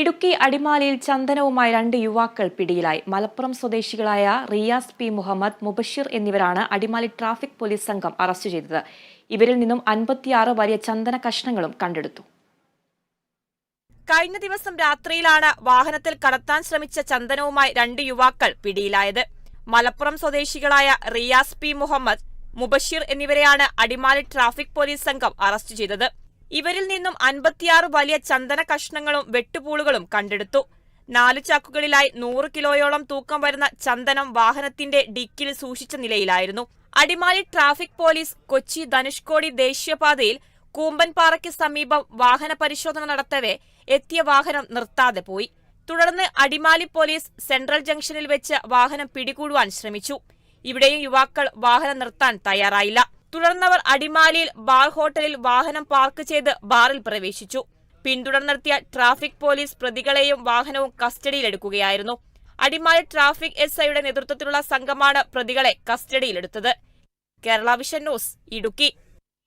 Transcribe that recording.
ഇടുക്കി അടിമാലിയിൽ ചന്ദനവുമായി രണ്ട് യുവാക്കൾ പിടിയിലായി. മലപ്പുറം സ്വദേശികളായ റിയാസ് പി. മുഹമ്മദ് മുബഷിർ എന്നിവരാണ് അടിമാലി ട്രാഫിക് പോലീസ് സംഘം അറസ്റ്റ് ചെയ്തത്. ഇവരിൽ നിന്നും അൻപത്തിയാറ് വലിയ ചന്ദന കഷ്ണങ്ങളും കണ്ടെടുത്തു. കഴിഞ്ഞ ദിവസം രാത്രിയിലാണ് വാഹനത്തിൽ കടത്താൻ ശ്രമിച്ച ചന്ദനവുമായി രണ്ട് യുവാക്കൾ പിടിയിലായത്. മലപ്പുറം സ്വദേശികളായ റിയാസ് പി. മുഹമ്മദ് മുബഷീർ എന്നിവരെയാണ് അടിമാലി ട്രാഫിക് പോലീസ് സംഘം അറസ്റ്റ് ചെയ്തത്. ഇവരിൽ നിന്നും അൻപത്തിയാറ് വലിയ ചന്ദന കഷ്ണങ്ങളും വെട്ടുപൂളുകളും കണ്ടെടുത്തു. നാലു ചാക്കുകളിലായി നൂറ് കിലോയോളം തൂക്കം വരുന്ന ചന്ദനം വാഹനത്തിന്റെ ഡിക്കിൽ സൂക്ഷിച്ച നിലയിലായിരുന്നു. അടിമാലി ട്രാഫിക് പോലീസ് കൊച്ചി ധനുഷ്കോടി ദേശീയപാതയിൽ കൂമ്പൻപാറയ്ക്ക് സമീപം വാഹന പരിശോധന നടത്തവെ എത്തിയ വാഹനം നിർത്താതെ പോയി. തുടർന്ന് അടിമാലി പോലീസ് സെൻട്രൽ ജംഗ്ഷനിൽ വെച്ച് വാഹനം പിടികൂടുവാൻ ശ്രമിച്ചു. ഇവിടെയും യുവാക്കൾ വാഹനം നിർത്താൻ തയ്യാറായില്ല. തുടർന്നവർ അടിമാലിയിൽ ബാർ ഹോട്ടലിൽ വാഹനം പാർക്ക് ചെയ്ത് ബാറിൽ പ്രവേശിച്ചു. പിന്തുടർന്നെത്തിയ ട്രാഫിക് പോലീസ് പ്രതികളെയും വാഹനവും കസ്റ്റഡിയിലെടുക്കുകയായിരുന്നു. അടിമാലി ട്രാഫിക് എസ് ഐയുടെ നേതൃത്വത്തിലുള്ള സംഘമാണ് പ്രതികളെ കസ്റ്റഡിയിലെടുത്തത്. Kerala vision news Idukki.